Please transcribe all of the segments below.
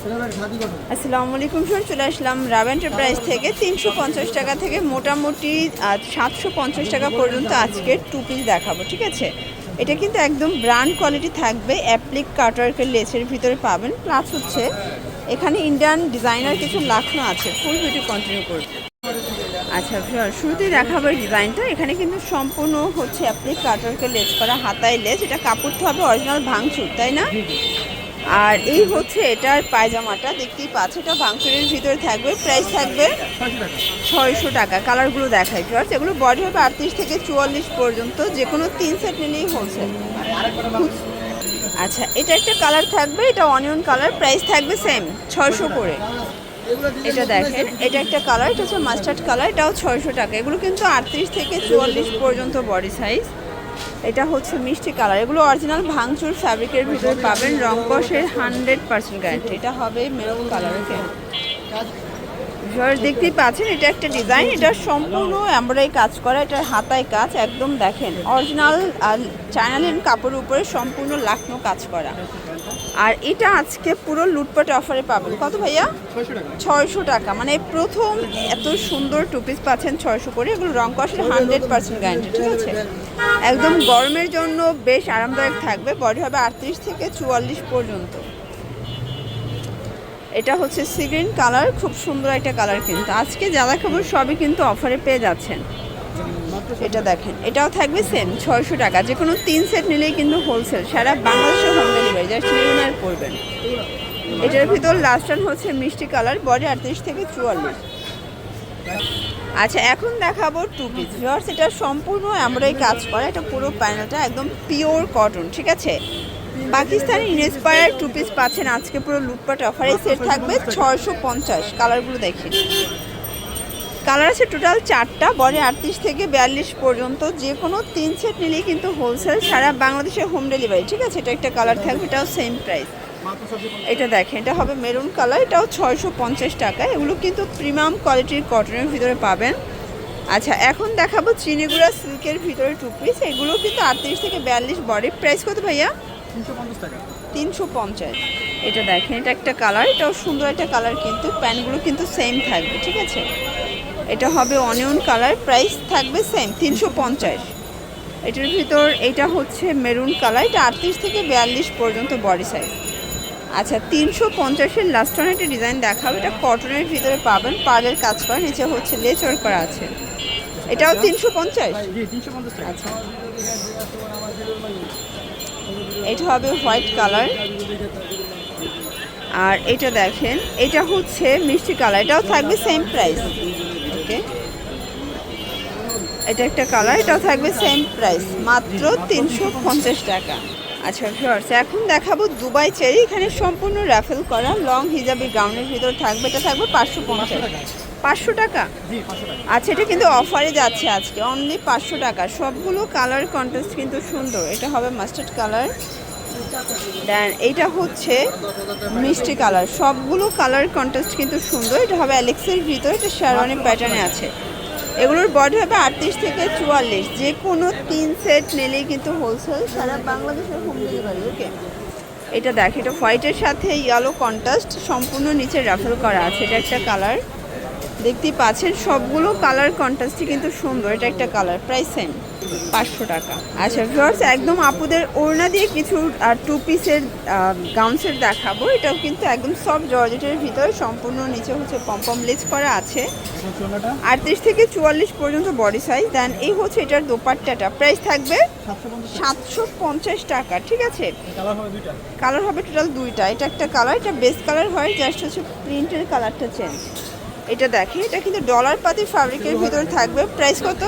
আসসালামু আলাইকুম স্যার চলে আসলাম রাব এন্টারপ্রাইজ থেকে। তিনশো পঞ্চাশ টাকা থেকে মোটামুটি সাতশো পঞ্চাশ টাকা পর্যন্ত আজকে টু পিস দেখাবো, ঠিক আছে? এটা কিন্তু একদম ব্র্যান্ড কোয়ালিটি থাকবে অ্যাপ্লিক কাটওয়ার্কের লেসের ভিতরে পাবেন। প্লাস হচ্ছে, এখানে ইন্ডিয়ান ডিজাইনার কিছু লাখনো আছে। ফুল ভিডিও কন্টিনিউ করবে। আচ্ছা শুরুতেই দেখাবো ডিজাইনটা এখানে কিন্তু সম্পূর্ণ হচ্ছে অ্যাপ্লিক কাটওয়ার্কের লেস করা, হাতায় লেস এটা কাপড়টা হবে অরিজিনাল ভাঙচুর, তাই না? আর এই হচ্ছে এটার পায়জামাটা, দেখতেই পাচ্ছ, এটা ভাঙচুরের ভিতরে থাকবে প্রাইস থাকবে ছয়শো টাকা। কালারগুলো দেখাই ভিউয়ার্স এগুলো বডি হবে আটত্রিশ থেকে চুয়াল্লিশ পর্যন্ত যে কোনো তিন সেট নিলেই হচ্ছে। আচ্ছা এটা একটা কালার থাকবে, এটা অনিয়ন কালার প্রাইস থাকবে সেম ছয়শো করে। এটা দেখেন, এটা একটা কালার এটা হচ্ছে মাস্টার্ড কালার এটাও ছয়শো টাকা। এগুলো কিন্তু আটত্রিশ থেকে চুয়াল্লিশ পর্যন্ত বডি সাইজ এটা হচ্ছে মিষ্টি কালার। এগুলো অরিজিনাল ভাঙচুর ফ্যাব্রিকের ভিতরে পাবেন। রং হান্ড্রেড পার্সেন্ট গ্যারান্টি এটা হবে মেরুন কালার ওকে দেখতেই পাচ্ছেন, এটা একটা ডিজাইন এটা সম্পূর্ণ এমব্রয়ডারি কাজ করা এটার হাতায় কাজ, একদম দেখেন। অরিজিনাল চায়নালিন কাপড়ের উপরে সম্পূর্ণ লাখনো কাজ করা। আর এটা আজকে পুরো লুটপাট অফারে পাবেন। কত ভাইয়া? ছয়শো টাকা। মানে প্রথম এত সুন্দর টু পিস পাচ্ছেন ছয়শো করে। এগুলো রং কষের হান্ড্রেড পার্সেন্ট গ্যারান্টি ঠিক আছে? একদম গরমের জন্য বেশ আরামদায়ক থাকবে। বডি হবে আটত্রিশ থেকে চুয়াল্লিশ পর্যন্ত। এটা হচ্ছে সিগ্রিন কালার খুব সুন্দর একটা কালার কিন্তু। আজকে যা দেখাবো সবই কিন্তু অফারে পেয়ে যাচ্ছেন। এটা দেখেন। এটাও থাকবে সেম ছয়শো টাকা। যে কোনো তিন সেট নিলেই কিন্তু হোলসেল সারা বাংলাদেশে হোম ডেলিভারি জাস্ট আর করবেন এটার ভিতর লাস্ট হচ্ছে মিষ্টি কালার বডি আটত্রিশ থেকে চুয়াল্লিশ। আচ্ছা এখন দেখাবো টু পিস ভিওর্স এটা সম্পূর্ণ আমরাই কাজ করা, এটা পুরো প্যানেলটা একদম পিওর কটন ঠিক আছে? পাকিস্তানি ইন্সপায়ার টু পিস পাচ্ছেন, আজকে পুরো লুটপাট অফারে সেট থাকবে ছয়শো পঞ্চাশ কালারগুলো দেখেন কালার আছে টোটাল চারটা, বডি আটত্রিশ থেকে বিয়াল্লিশ পর্যন্ত যে কোনো তিন সেট নিলেই কিন্তু হোলসেল সারা বাংলাদেশে হোম ডেলিভারি ঠিক আছে? এটা একটা কালার থাকবে, এটাও সেম প্রাইস এটা দেখেন, এটা হবে মেরুন কালার এটাও ছয়শো পঞ্চাশ টাকা এগুলো কিন্তু প্রিমিয়াম কোয়ালিটির কটনের ভিতরে পাবেন। আচ্ছা এখন দেখাবো চিনিগুড়া সিল্কের ভিতরে টু পিস এগুলো কিন্তু আটত্রিশ থেকে বিয়াল্লিশ বডি প্রাইস কত ভাইয়া? তিনশো পঞ্চাশ। এটা দেখেন, এটা একটা কালার এটাও সুন্দর একটা কালার কিন্তু প্যান্টগুলো কিন্তু সেম থাকবে, ঠিক আছে? এটা হবে অনিয়ন কালার প্রাইস থাকবে সেম তিনশো পঞ্চাশ। এটার ভিতর এটা হচ্ছে মেরুন কালার এটা আটত্রিশ থেকে বিয়াল্লিশ পর্যন্ত বডি সাইজ আচ্ছা তিনশো পঞ্চাশের লাস্ট ওয়ান একটা ডিজাইন দেখাবো এটা কটনের ভিতরে পাবেন পার্লের কাজ করা নিচে হচ্ছে লেচর করা আছে। এটাও তিনশো পঞ্চাশ? আচ্ছা। এটা হবে হোয়াইট কালার আর এটা দেখেন এটা হচ্ছে মিষ্টি কালার এটাও থাকবে সেম প্রাইস এটা একটা কালার এটাও থাকবে সেম প্রাইস মাত্র তিনশো পঞ্চাশ টাকা। আচ্ছা ভিউয়ার্স এখন দেখাবো দুবাই চেরি এখানে সম্পূর্ণ র্যাফেল করা লং হিজাবি গাউনের ভিতর থাকবে এটা থাকবে পাঁচশো পঞ্চাশ। পাঁচশো টাকা? আচ্ছা এটা কিন্তু অফারে যাচ্ছে আজকে অনলি পাঁচশো টাকা। সবগুলো কালার কন্ট্রাস্ট কিন্তু সুন্দর এটা হবে মাস্টার্ড কালার দেন এইটা হচ্ছে মিষ্টি কালার সবগুলো কালার কন্ট্রাস্ট কিন্তু সুন্দর এটা হবে অ্যালেক্সের ভিতর এটা শেরওয়ানি প্যাটার্নে আছে। এগুলোর বডি হবে আটত্রিশ থেকে চুয়াল্লিশ। যে কোনো তিন সেট নিলেই কিন্তু হোলসেল সারা বাংলাদেশের হোম ডেলিভারি ওকে এটা দেখ, এটা হোয়াইটের সাথে ইয়েলো কন্ট্রাস্ট সম্পূর্ণ নিচে রাফেল করা আছে। এটা একটা কালার দেখতেই পাচ্ছেন সবগুলো কালার কন্ট্রাস্টই কিন্তু সুন্দর। এটা একটা কালার প্রাইস সেম পাঁচশো টাকা। আচ্ছা ভিউয়ার্স একদম আপুদের ওড়না দিয়ে কিছু টু পিসের গাউন্সের দেখাবো। এটাও কিন্তু একদম সব জর্জেটের ভিতরে সম্পূর্ণ নিচে হচ্ছে পম্পম লেজ করা আছে। আটত্রিশ থেকে চুয়াল্লিশ পর্যন্ত বডি সাইজ দেন এই হচ্ছে এটার দোপাট্টাটা। প্রাইস থাকবে সাতশো পঞ্চাশ টাকা ঠিক আছে? কালার হবে টোটাল দুইটা। এটা একটা কালার এটা বেস্ট কালার হয় জাস্ট হচ্ছে প্রিন্টের কালারটা চেঞ্জ এটা দেখি এটা কিন্তু ডলার পাতি ফ্যাব্রিকের ভিতরে থাকবে। প্রাইস কত?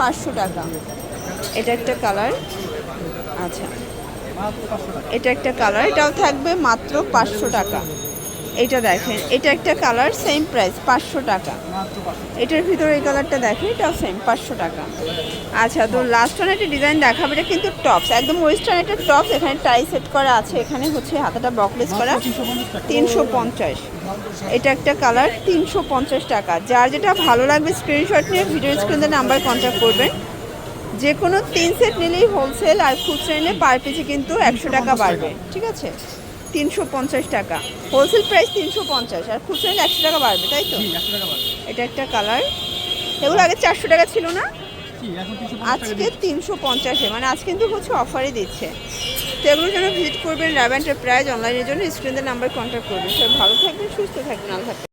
পাঁচশো টাকা। এটা একটা কালার আচ্ছা। এটা একটা কালার এটাও থাকবে মাত্র পাঁচশো টাকা। এটা দেখেন, এটা একটা কালার সেম প্রাইস পাঁচশো টাকা। এটার ভিতরে এই কালারটা দেখেন, এটাও সেম পাঁচশো টাকা। আচ্ছা তো লাস্ট ওয়ান একটা ডিজাইন দেখাবে, এটা কিন্তু টপস একদম ওয়েস্টার্ন একটা টপস এখানে টাই সেট করা আছে, এখানে হচ্ছে হাতাটা বকলেস করা, তিনশো পঞ্চাশ। এটা একটা কালার, তিনশো পঞ্চাশ টাকা। যার যেটা ভালো লাগবে স্ক্রিনশট নিয়ে ভিডিও স্ক্রিনের নাম্বার কন্ট্যাক্ট করবেন। যে কোনো তিন সেট নিলেই হোলসেল আর খুচরা নিলে পার পিসে কিন্তু একশো টাকা বাড়বে, ঠিক আছে? তিনশো পঞ্চাশ টাকা। হোলসেল প্রাইস তিনশো পঞ্চাশ আর খুচরা একশো টাকা বাড়বে তাই তো? এটা একটা কালার এগুলো আগে চারশো টাকা ছিল না? আজকে তিনশো পঞ্চাশে মানে আজ কিন্তু হচ্ছে অফারে দিচ্ছে। তো এগুলোর জন্য ভিজিট করবেন র্যাব প্রাইজ অনলাইনের জন্য স্ক্রিনের নাম্বার কন্ট্যাক্ট করবেন। সবাই ভালো থাকবেন সুস্থ থাকবেন আল্লাহ।